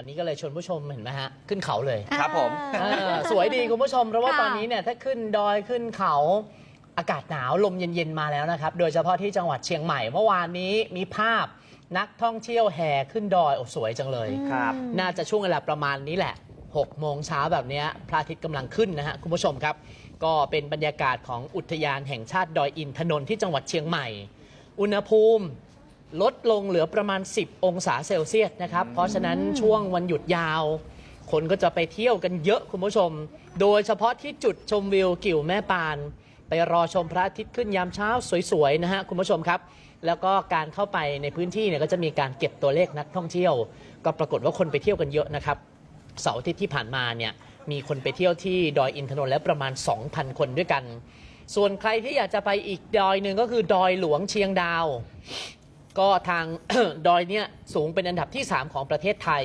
วันนี้ก็เลยชวนผู้ชมเห็นไหมฮะ ขึ้นเขาเลยครับผม เออสวยดีคุณผู้ชม เพราะว่าค่ะ ตอนนี้เนี่ยถ้าขึ้นดอยขึ้นเขาอากาศหนาวลมเย็น ๆ มาแล้วนะครับ โดยเฉพาะที่จังหวัดเชียงใหม่เมื่อวานนี้มีภาพนักท่องเที่ยวแห่ขึ้นดอยโอ้สวยจังเลย ครับ น่าจะช่วงเวลาประมาณนี้แหละ 6 โมงเช้าแบบเนี้ยพระอาทิตย์กำลังขึ้นนะฮะ คุณผู้ชมครับ ก็เป็นบรรยากาศของอุทยานแห่งชาติดอยอินทนนท์ที่จังหวัดเชียงใหม่ อุณหภูมิ ลดลงเหลือประมาณ 10 องศาเซลเซียสนะครับ เพราะฉะนั้นช่วงวันหยุดยาว คนก็จะไปเที่ยวกันเยอะคุณผู้ชม โดยเฉพาะที่จุดชมวิวกิ่วแม่ปาน ไปรอชมพระอาทิตย์ขึ้นยามเช้าสวยๆนะฮะคุณผู้ชมครับ แล้วก็การเข้าไปในพื้นที่เนี่ยก็จะมีการเก็บตัวเลขนักท่องเที่ยว ก็ปรากฏว่าคนไปเที่ยวกันเยอะนะครับเสาร์อาทิตย์ที่ผ่านมาเนี่ยมีคนไปเที่ยวที่ดอยอินทนนท์แล้วประมาณ 2,000 คนด้วยกัน ส่วนใครที่อยากจะไปอีกดอยหนึ่งก็คือดอยหลวงเชียงดาว ก็ทาง ดอยเนี่ยสูงเป็นอันดับที่ 3 ของประเทศไทย